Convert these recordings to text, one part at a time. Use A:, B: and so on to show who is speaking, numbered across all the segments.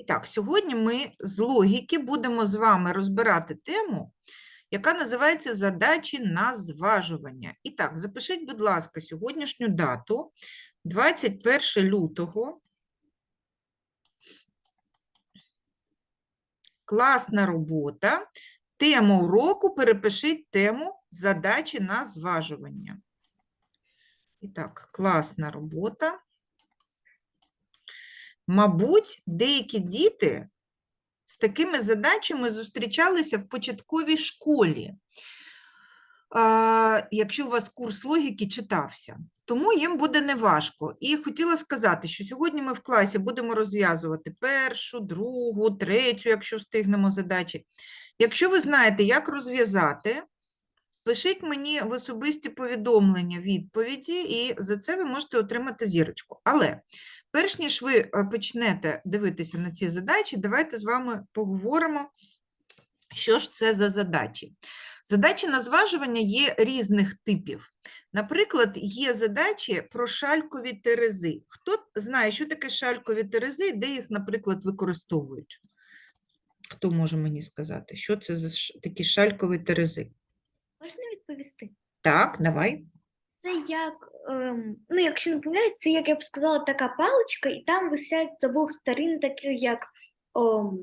A: І так, сьогодні ми з логіки будемо з вами розбирати тему, яка називається задачі на зважування. І так, запишіть, будь ласка, сьогоднішню дату 21 лютого. Класна робота. Тему уроку перепишіть тему задачі на зважування. І так, класна робота. Мабуть, деякі діти з такими задачами зустрічалися в початковій школі, якщо у вас курс логіки читався. Тому їм буде неважко. І хотіла сказати, що сьогодні ми в класі будемо розв'язувати першу, другу, третю, якщо встигнемо задачі. Якщо ви знаєте, як розв'язати, пишіть мені в особисті повідомлення відповіді, і за це ви можете отримати зірочку. Але перш ніж ви е, почнете дивитися на ці задачі, давайте з вами поговоримо, що ж це за задачі. Задачі на зважування є різних типів. Наприклад, є задачі про шалькові терези. Хто знає, що таке шалькові терези і де їх, наприклад, використовують? Хто може мені сказати, що це за такі шалькові терези?
B: Можна відповісти?
A: Так, давай.
B: Це як, ем, ну якщо не помиляюсь, це як я б сказала, така паличка, і там висять з обох сторін такі, як ом,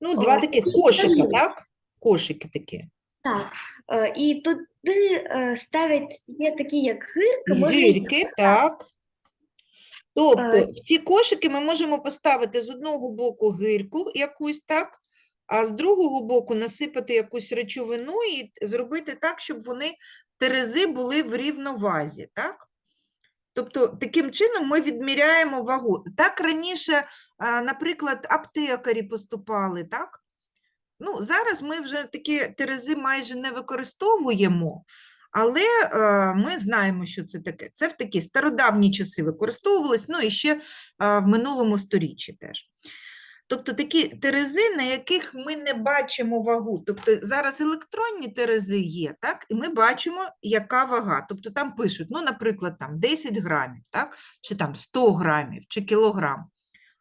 A: Ну, два
B: Ой,
A: таких кошика,
B: штани.
A: так? Кошики такі.
B: так. Е, і туди е, ставлять є такі, як гирки, можна їх
A: Гірки, так. Тобто
B: Е,
A: в ці кошики ми можемо поставити з одного боку гирку якусь, так? А з другого боку насипати якусь речовину і зробити так, щоб вони терези були в рівновазі, так? Тобто, таким чином ми відміряємо вагу. Так раніше, наприклад, аптекарі поступали, так? Ну, зараз ми вже такі терези майже не використовуємо, але е, ми знаємо, що це таке. Це в такі стародавні часи використовувались, ну і ще е, в минулому сторіччі теж. Тобто такі терези, на яких ми не бачимо вагу. Тобто зараз електронні терези є, так? І ми бачимо, яка вага. Тобто там пишуть, ну, наприклад, там 10 грамів, так? чи там 100 грамів, чи кілограм.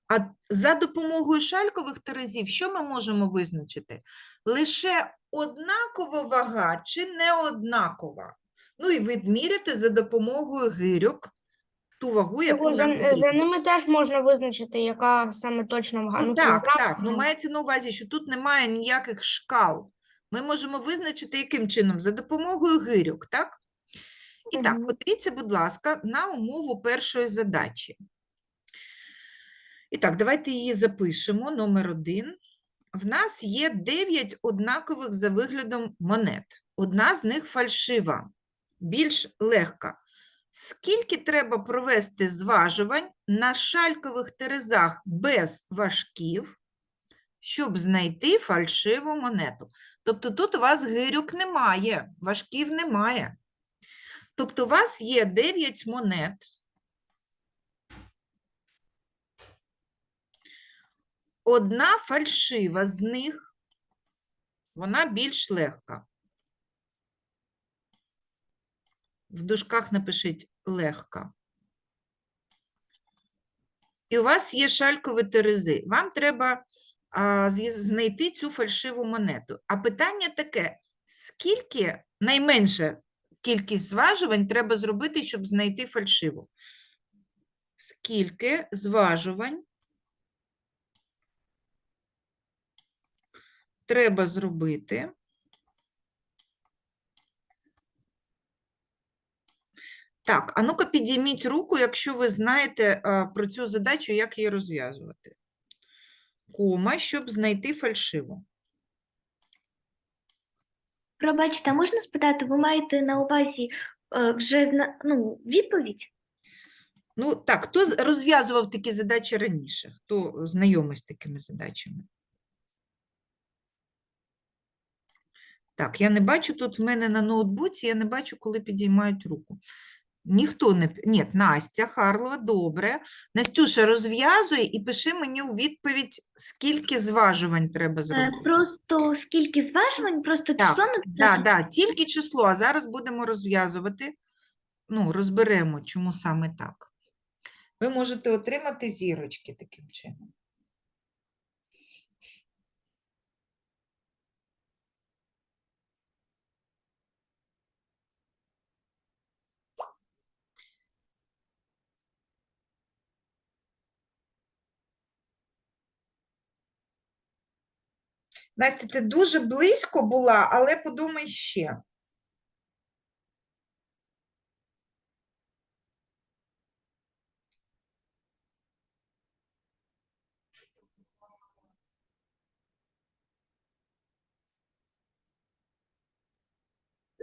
A: А за допомогою шалькових терезів, що ми можемо визначити? Лише однакова вага чи не однакова. Ну і відміряти за допомогою гирьок ту вагу, яку
C: за, за
A: потрібно.
C: ними теж можна визначити, яка саме точна вага.
A: Ну, так,
C: кілограм,
A: так. Ну, мається на увазі, що тут немає ніяких шкал. Ми можемо визначити, яким чином? За допомогою гирьок, так? І так, подивіться, будь ласка, на умову першої задачі. І так, давайте її запишемо. Номер один. В нас є 9 однакових за виглядом монет. Одна з них фальшива, більш легка. Скільки треба провести зважувань на шалькових терезах без важків, щоб знайти фальшиву монету? Тобто тут у вас гирюк немає, важків немає. Тобто у вас є 9 монет. Одна фальшива з них, вона більш легка. В дужках напишіть легка. І у вас є шалькові терези. Вам треба а, знайти цю фальшиву монету. А питання таке: скільки найменше кількість зважувань треба зробити, щоб знайти фальшиву? Скільки зважувань треба зробити? Так, а ну-ка підійміть руку, якщо ви знаєте а, про цю задачу, як її розв'язувати. Кома, щоб знайти фальшиву.
B: Пробачте, а можна спитати, ви маєте на увазі е, вже зна... ну, відповідь?
A: Ну, так, хто з- розв'язував такі задачі раніше? Хто знайомий з такими задачами? Так, я не бачу тут в мене на ноутбуці, я не бачу, коли підіймають руку. Ніхто не... Ні, Настя Харлова, добре. Настюша, розв'язуй і пиши мені у відповідь, скільки зважувань треба
B: Е,
A: зробити.
B: Просто скільки зважувань, просто
A: Так,
B: число
A: Да,
B: написати?
A: да, тільки число, а зараз будемо розв'язувати. Ну, розберемо, чому саме так. Ви можете отримати зірочки таким чином. Настя, ти дуже близько була, але подумай ще.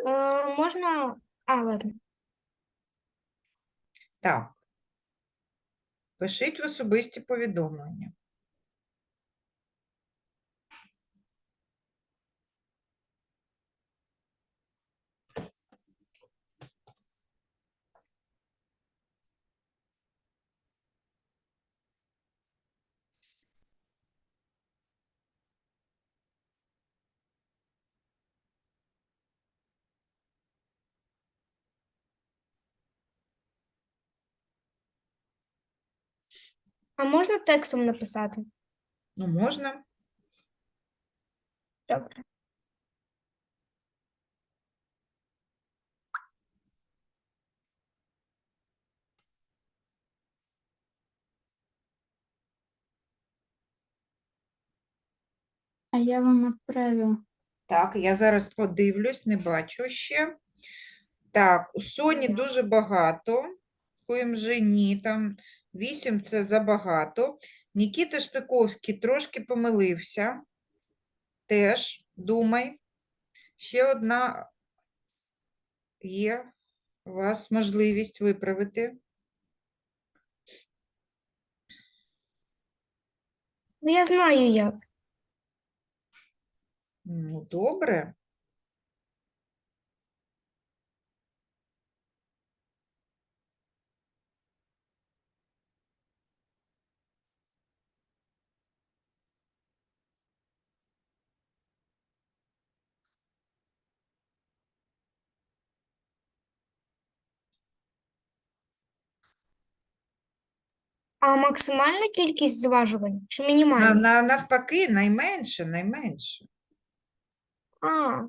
C: Е, можна. А, ладно.
A: Так. Пишіть в особисті повідомлення.
C: А можна текстом написати?
A: Ну, можна.
C: Добре.
D: А я вам отправил.
A: Так, я зараз подивлюсь, не бачу ще. Так, у Соні дуже багато. У ні, там 8 це забагато. Нікіта Шпиковський трошки помилився. Теж думай. Ще одна є у вас можливість виправити.
C: Ну, я знаю як.
A: Ну, добре.
C: А максимальна кількість зважувань чи
A: На,
C: мінімальна?
A: на, навпаки, найменше, найменше.
C: А,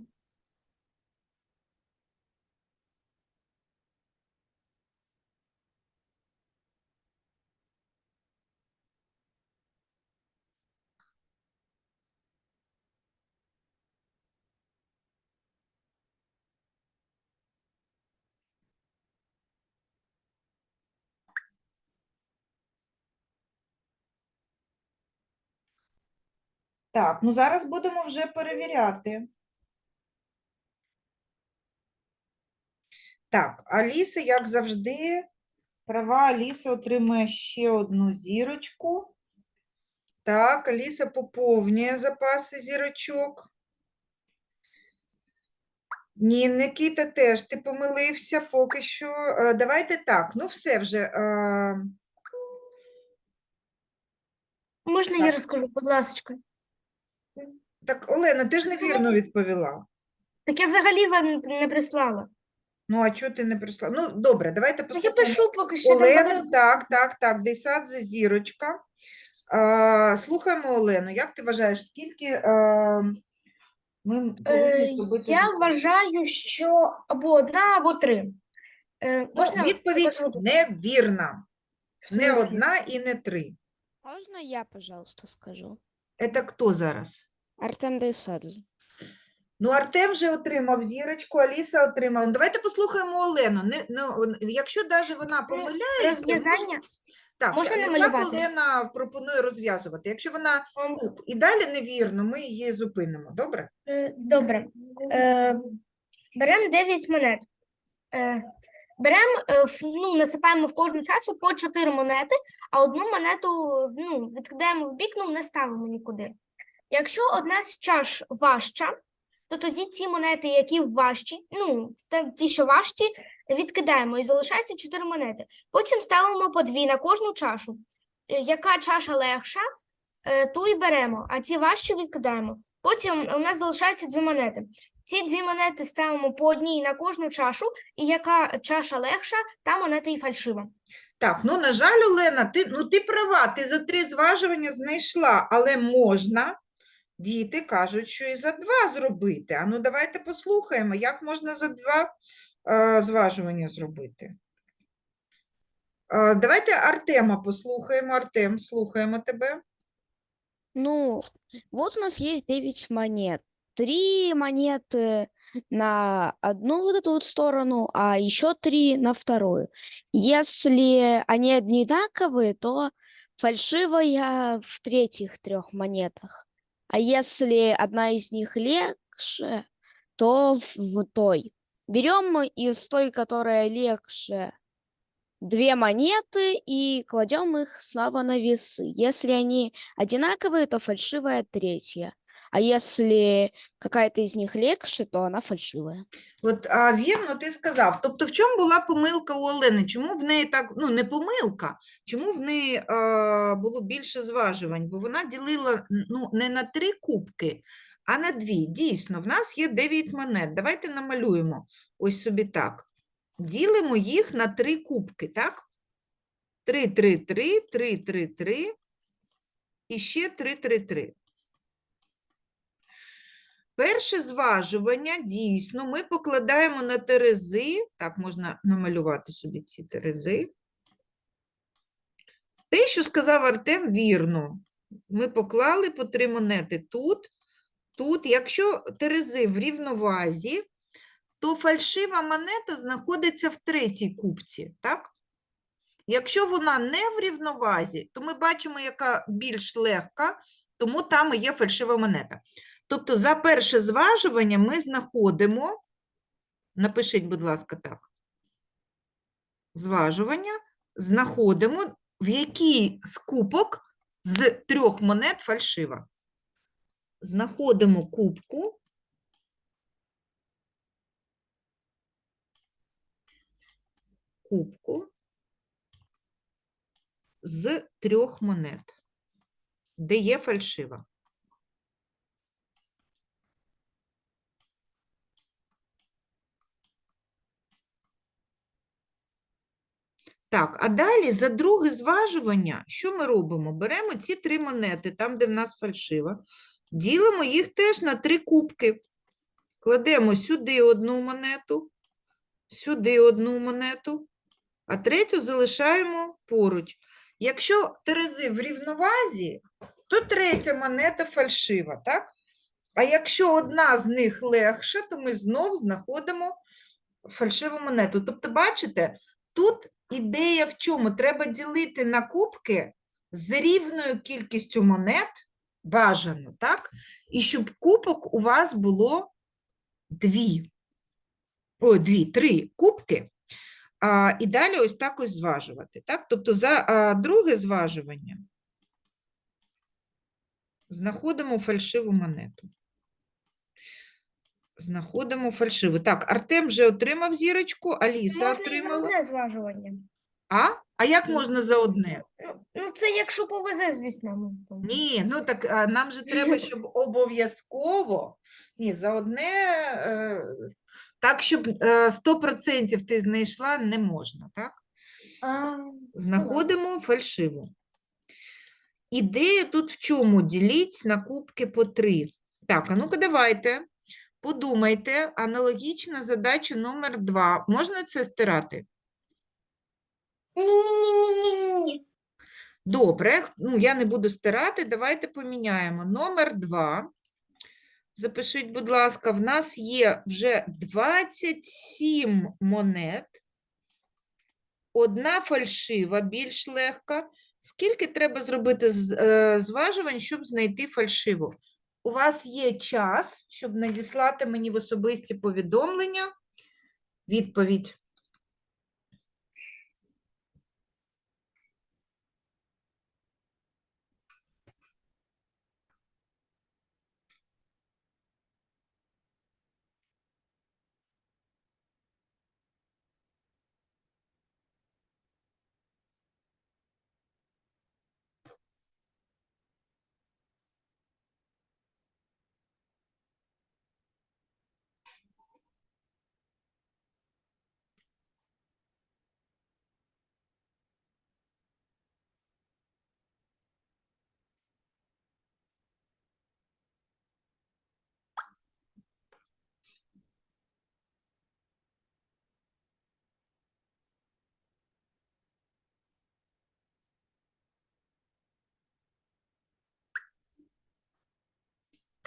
A: Так, ну зараз будемо вже перевіряти. Так, Аліса, як завжди, права Аліса отримує ще одну зірочку. Так, Аліса поповнює запаси зірочок. Ні, Никіта теж ти помилився поки що. Е, Давайте так, ну все вже. е,
C: можна я розкажу, будь ласка.
A: Так, Олена, ти ж невірно відповіла.
C: Так я взагалі вам не прислала.
A: Ну, а чого ти не прислала? Ну, добре, давайте
C: Так я
A: послухаємо.
C: пишу поки що там
A: Олену,
C: багато-
A: так, так, так, Дейсадзе, зірочка. А, слухаємо Олену. Як ти вважаєш, скільки а, ми
C: Е,
A: повинні зробити?
C: Я вважаю, що або одна, або три. Е,
A: Ну,
C: можна
A: відповідь невірна.
C: В
A: Не
C: смислі?
A: одна і не три.
E: Можно я, пожалуйста, скажу?
A: Це хто зараз?
E: Артем Дейсадзе.
A: Ну, Артем вже отримав зірочку, Аліса отримала. Ну, давайте послухаємо Олену. Не, ну, якщо навіть вона помиляється,
C: Розв'язання.
A: так,
C: можна намалювати?
A: як Олена пропонує розв'язувати? Якщо вона
C: Ем,
A: ну, і далі невірно, ми її зупинимо, добре?
C: Е, Добре. Е, Беремо 9 монет. Е, Беремо, е, в- ну, насипаємо в кожну чашу по 4 монети, а одну монету ну, відкидаємо в бік, ну, не ставимо нікуди. Якщо одна з чаш важча, то тоді ті монети, які важчі, ну, ті, що важчі, відкидаємо і залишається 4 монети. Потім ставимо по 2 на кожну чашу. Е, Яка чаша легша, е, ту і беремо, а ті важчі відкидаємо. Потім у нас залишається дві монети. Ці дві монети ставимо по одній на кожну чашу, і яка чаша легша, та монета і фальшива.
A: Так, ну, на жаль, Олена, ти, ну, ти права, ти за три зважування знайшла, але можна, діти кажуть, що і за два зробити. А ну, давайте послухаємо, як можна за два е, зважування зробити. Е, давайте Артема послухаємо. Артем, слухаємо тебе.
E: Ну, вот у нас есть 9 монет. Три монеты на одну вот эту вот сторону, а еще три на вторую. Если они одинаковые, то фальшивая в третьих трех монетах. А если одна из них легче, то в, в той. Берем из той, которая легче, две монеты и кладем их снова на весы. Если они одинаковые, то фальшивая третья. А если какая-то из них легче, то она фальшивая.
A: От, а вірно ти сказав. Тобто, в чому була помилка у Олени? Чому в неї так, ну не помилка, чому в неї е, було більше зважувань? Бо вона ділила ну, не на три кубки, а на дві. Дійсно, в нас є 9 монет. Давайте намалюємо ось собі так. Ділимо їх на три кубки, так? 3, 3, 3, 3, 3, 3 і ще 3, 3, 3. Перше зважування дійсно ми покладаємо на терези. Так, можна намалювати собі ці терези. Те, що сказав Артем, вірно. Ми поклали по три монети тут, тут. Якщо терези в рівновазі, то фальшива монета знаходиться в третій кубці, так? Якщо вона не в рівновазі, то ми бачимо, яка більш легка, тому там і є фальшива монета. Тобто за перше зважування ми знаходимо, напишіть, будь ласка, так. Зважування знаходимо, в який з кубок з трьох монет фальшива. Знаходимо кубку. Кубку з трьох монет, де є фальшива. Так, а далі за друге зважування, що ми робимо? Беремо ці три монети, там, де в нас фальшива, ділимо їх теж на три кубки. Кладемо сюди одну монету, сюди одну монету, а третю залишаємо поруч. Якщо терези в рівновазі, то третя монета фальшива, так? А якщо одна з них легша, то ми знов знаходимо фальшиву монету. Тобто, бачите, тут ідея в чому? Треба ділити на кубки з рівною кількістю монет, бажано, так? І щоб кубок у вас було дві. О, дві, три кубки. А, і далі ось так ось зважувати. Так? Тобто за а, друге зважування знаходимо фальшиву монету. Знаходимо фальшиву. Так, Артем вже отримав зірочку, Аліса
C: Можна і за
A: отримала.
C: одне зважування.
A: А? А як можна за одне?
C: Ну, ну, це якщо повезе, звісно. ну.
A: Ні, ну так а, нам же треба, щоб обов'язково. Ні, за одне, е, так, щоб е, 100% ти знайшла, не можна, так?
C: А,
A: Знаходимо фальшиву. Ідея тут в чому? Діліть на кубки по три. Так, а ну-ка давайте. Подумайте, аналогічна задача номер два. Можна це стирати?
C: Ні-ні-ні-ні-ні-ні.
A: Добре, ну я не буду стирати, давайте поміняємо. Номер 2. Запишіть, будь ласка, в нас є вже 27 монет. Одна фальшива, більш легка. Скільки треба зробити е, зважувань, щоб знайти фальшиву? У вас є час, щоб надіслати мені в особисті повідомлення відповідь.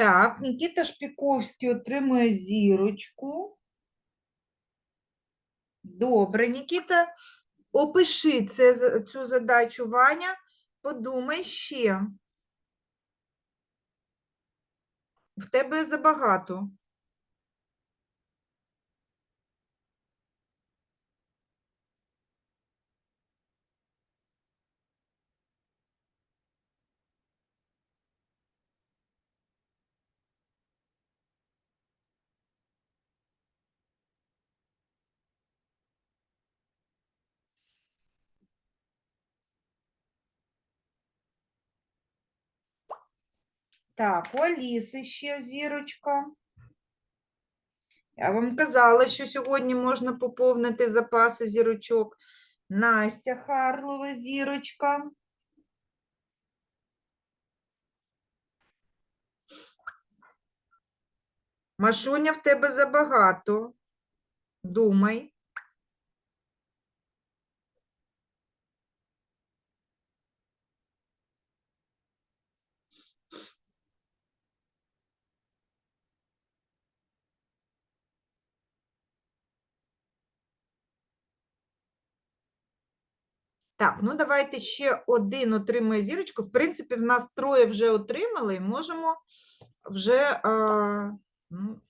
A: Так, Нікіта Шпіковський отримує зірочку. Добре, Нікіта, опиши це, цю задачу, Ваня. Подумай ще. В тебе забагато. Так, у Аліси ще зірочка. Я вам казала, що сьогодні можна поповнити запаси зірочок. Настя Харлова зірочка. Машуня, в тебе забагато. Думай. Так, ну давайте ще один отримає зірочку. В принципі, в нас троє вже отримали, і можемо вже. А, ну.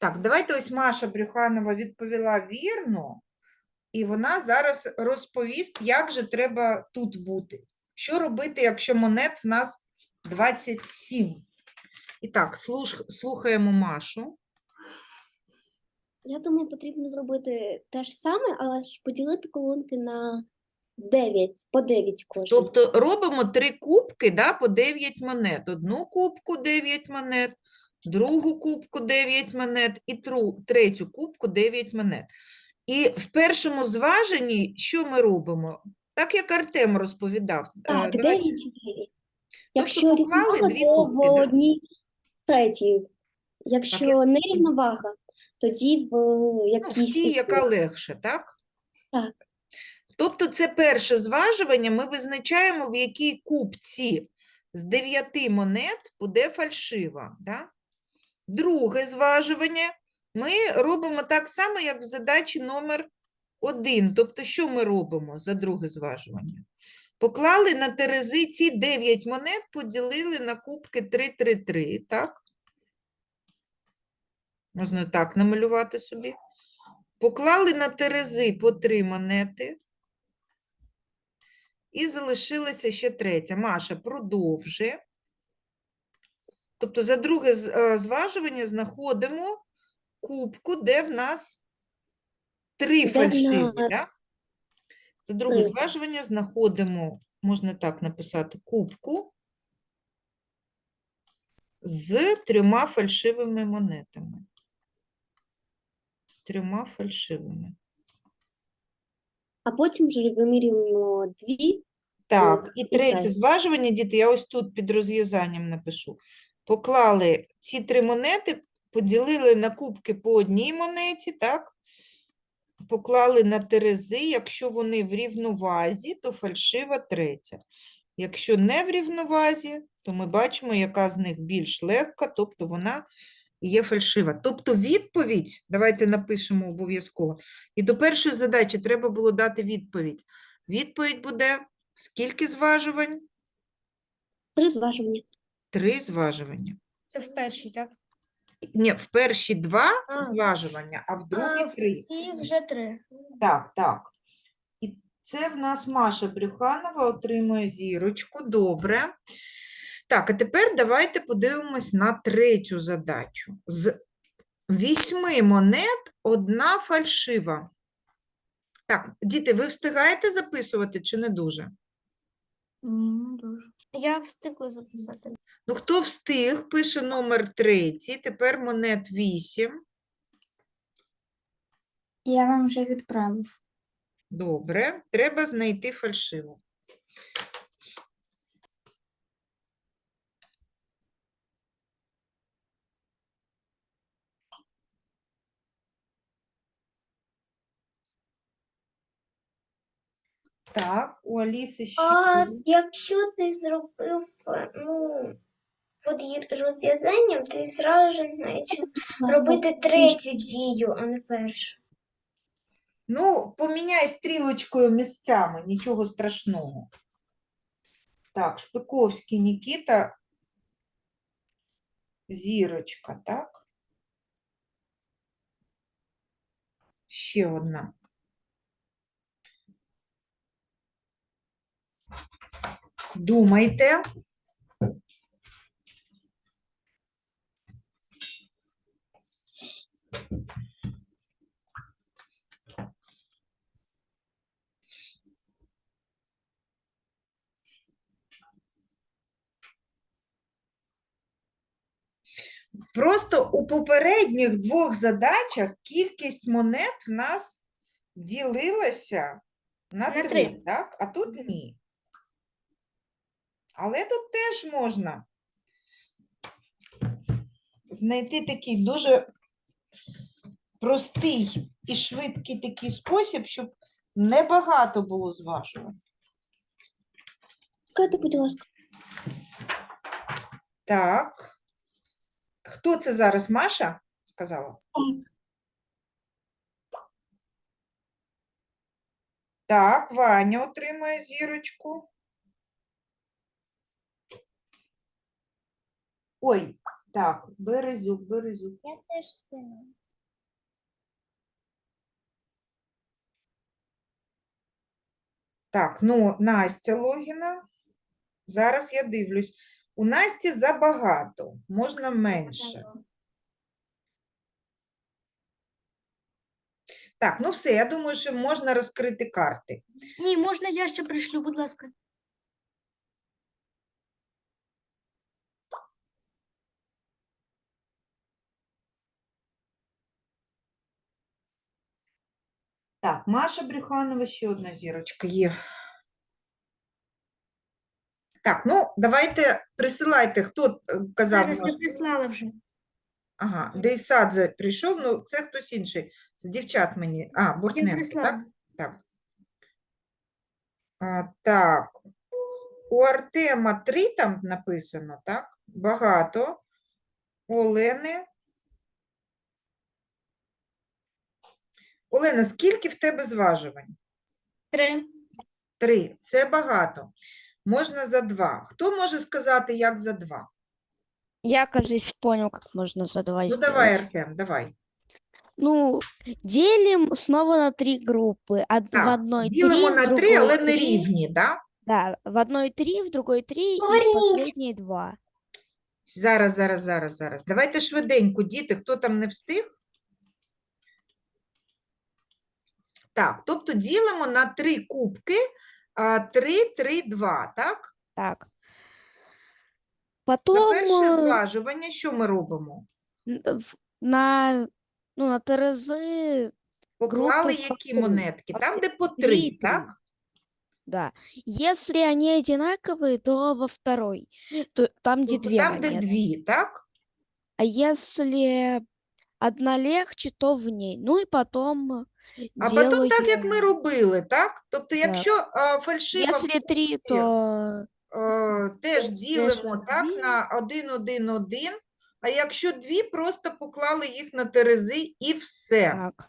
A: Так, давайте ось Маша Брюханова відповіла вірно, і вона зараз розповість, як же треба тут бути. Що робити, якщо монет в нас 27? І так, слухаємо Машу.
F: Я думаю, потрібно зробити те ж саме, але ж поділити колонки на 9, по 9 кожен.
A: Тобто робимо три кубки да, по 9 монет. Одну кубку 9 монет, другу кубку 9 монет і тру, третю кубку 9 монет. І в першому зваженні що ми робимо? Так як Артем розповідав. е,
F: Так,
A: давайте-
F: 9 9. Якщо
A: поклали
F: рівновага,
A: дві
F: то
A: кубки,
F: в
A: да?
F: одній третій. Якщо не рівновага, тоді в
A: Ну, в тій, яка легше, так?
F: Так.
A: Тобто це перше зважування, ми визначаємо, в якій кубці з 9 монет буде фальшива. Да? Друге зважування ми робимо так само, як в задачі номер 1. Тобто, що ми робимо за друге зважування? Поклали на терези ці 9 монет, поділили на кубки 3-3-3, так? Можна так намалювати собі. Поклали на терези по 3 монети. І залишилася ще третя. Маша продовжує. Тобто за друге е, зважування знаходимо кубку, де в нас три фальшиві. Да? За друге зважування знаходимо, можна так написати, кубку з трьома фальшивими монетами. Трьома фальшивими.
F: А потім вже вимірюємо дві.
A: Так, і
F: і
A: третє зважування, діти, я ось тут під розв'язанням напишу. Поклали ці три монети, поділили на кубки по одній монеті, так? Поклали на терези, якщо вони в рівновазі, то фальшива третя. Якщо не в рівновазі, то ми бачимо, яка з них більш легка, тобто вона є фальшива. Тобто відповідь, давайте напишемо обов'язково. І до першої задачі треба було дати відповідь. Відповідь буде скільки зважувань?
F: Три зважування.
A: Три зважування.
C: Це в першій, так?
A: Ні, в перші два
C: А.
A: зважування, а в другі три.
C: в цій вже три.
A: Так, так. І це в нас Маша Брюханова отримує зірочку. Добре. Так, а тепер давайте подивимось на третю задачу. З вісьми монет одна фальшива. Так, діти, ви встигаєте записувати чи не дуже?
C: Я встигла записати.
A: Ну, хто встиг, пише номер третій, тепер монет вісім.
D: Я вам вже відправив.
A: Добре, треба знайти фальшиву. Так, у Аліси ще.
G: А якщо ти зробив е, ну, під розв'язанням, ти зразу ж знаєш, робити третю дію, а не першу.
A: Ну, поміняй стрілочкою місцями, нічого страшного. Так, Шпиковський Нікіта. Зірочка, так? Ще одна. Думайте. Просто у попередніх двох задачах кількість монет в нас ділилася на
C: На
A: три,
C: три.
A: так? А тут ні. Але тут теж можна знайти такий дуже простий і швидкий такий спосіб, щоб небагато було зважувати.
F: Чекайте, будь ласка.
A: Так. Хто це зараз? Маша сказала? Так, Ваня отримує зірочку. Ой, так, Березюк, Березюк.
G: Я теж скину.
A: Так, ну, Настя Логіна. Зараз я дивлюсь. У Насті забагато, можна менше. Так, ну все, я думаю, що можна розкрити карти.
C: Ні, можна я ще пришлю, будь ласка.
A: Так, Маша Брюханова, ще одна зірочка є. Так, ну давайте присилайте, хто е, казав.
C: Зараз я прислала вже.
A: Ага, Дейсадзе прийшов, ну це хтось інший. З дівчат мені. А, Бортненко, так? Так. А, так. У Артема три там написано, так? Багато. У Олени. Олена, скільки в тебе зважувань?
C: Три.
A: Три. Це багато. Можна за два. Хто може сказати, як за два?
E: Я, кажется, понял, как можно за два
A: Ну, давай,
E: сделать.
A: Артем, давай.
E: Ну, делим снова на три группы. Од- в одной
A: ділимо
E: три, в
A: на три,
E: другой
A: але не
E: три.
A: рівні, да?
E: Да, в одной три, в другой три, и в последней два.
A: Зараз, зараз, зараз, зараз. Давайте швиденько, діти, хто там не встиг? Так, тобто ділимо на три кубки, а, 3, 3, 2, так?
E: Так.
A: На
E: Потом
A: перше
E: э,
A: зважування що ми робимо?
E: н- в- на, ну, на терези,
A: Поклали
E: Групи
A: які
E: по три.
A: монетки? Там,
E: Оце
A: де по
E: дві
A: три,
E: і три.
A: так?
E: да. Если они одинаковые, то во второй. То, там, где
A: Тобто
E: две
A: там, де
E: монеты.
A: дві, так?
E: А если одна легче, то в ней. Ну и потом
A: а потім так, як ми робили, так? Тобто, якщо а, фальшива
E: Если три, то
A: е, теж
E: теж
A: ділимо
E: на
A: так,
E: дві.
A: на 1, 1, 1, а якщо дві, просто поклали їх на терези і все.
E: так.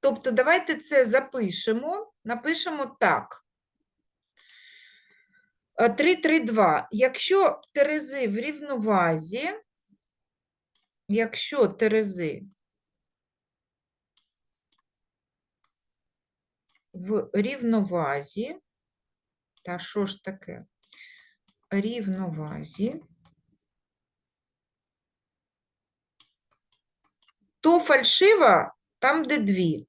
A: Тобто давайте це запишемо, напишемо так. 3, 3, 2. Якщо терези в рівновазі, якщо терези в рівновазі, та що ж таке? Рівновазі, то фальшива там, де дві.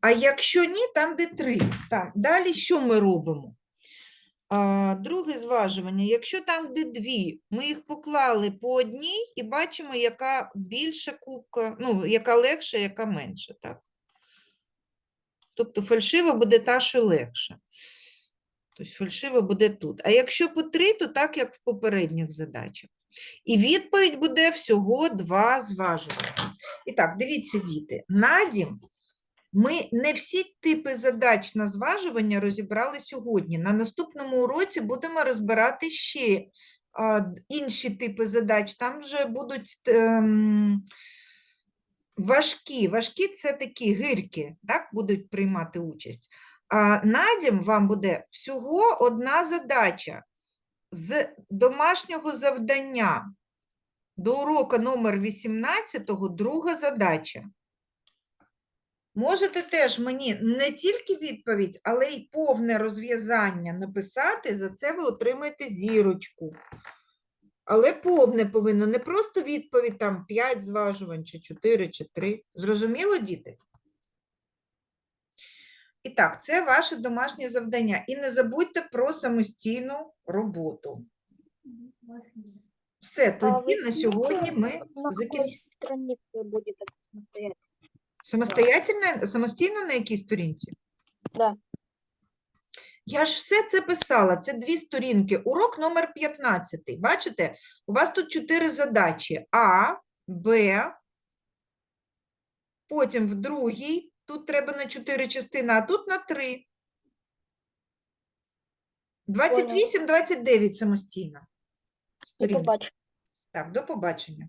A: А якщо ні, там де три. Там. Далі що ми робимо? А, друге зважування. Якщо там, де дві, ми їх поклали по одній і бачимо, яка більша кубка, ну, яка легша, яка менша. Так? Тобто фальшива буде та, що легша. Тобто фальшиве буде тут. А якщо по 3, то так, як в попередніх задачах. І відповідь буде всього два зважування. І так, дивіться, діти, надім ми не всі типи задач на зважування розібрали сьогодні. На наступному уроці будемо розбирати ще інші типи задач. Там вже будуть ем, важкі. Важкі це такі гирки, так, будуть приймати участь. А надім вам буде всього одна задача з домашнього завдання до уроку номер 18, друга задача. Можете теж мені не тільки відповідь, але й повне розв'язання написати, за це ви отримаєте зірочку. Але повне повинно, не просто відповідь там 5 зважувань, чи 4, чи 3. Зрозуміло, діти? І так, це ваше домашнє завдання. І не забудьте про самостійну роботу. Все, тоді на сьогодні ми закінчимо. Самостоятельно? Самостійно на якій сторінці?
F: Да.
A: Я ж все це писала, це дві сторінки. Урок номер 15. Бачите, у вас тут чотири задачі: А, Б, потім в другій, тут треба на чотири частини, а тут на три. 28, 29 самостійно. Сторінок. Так, до побачення.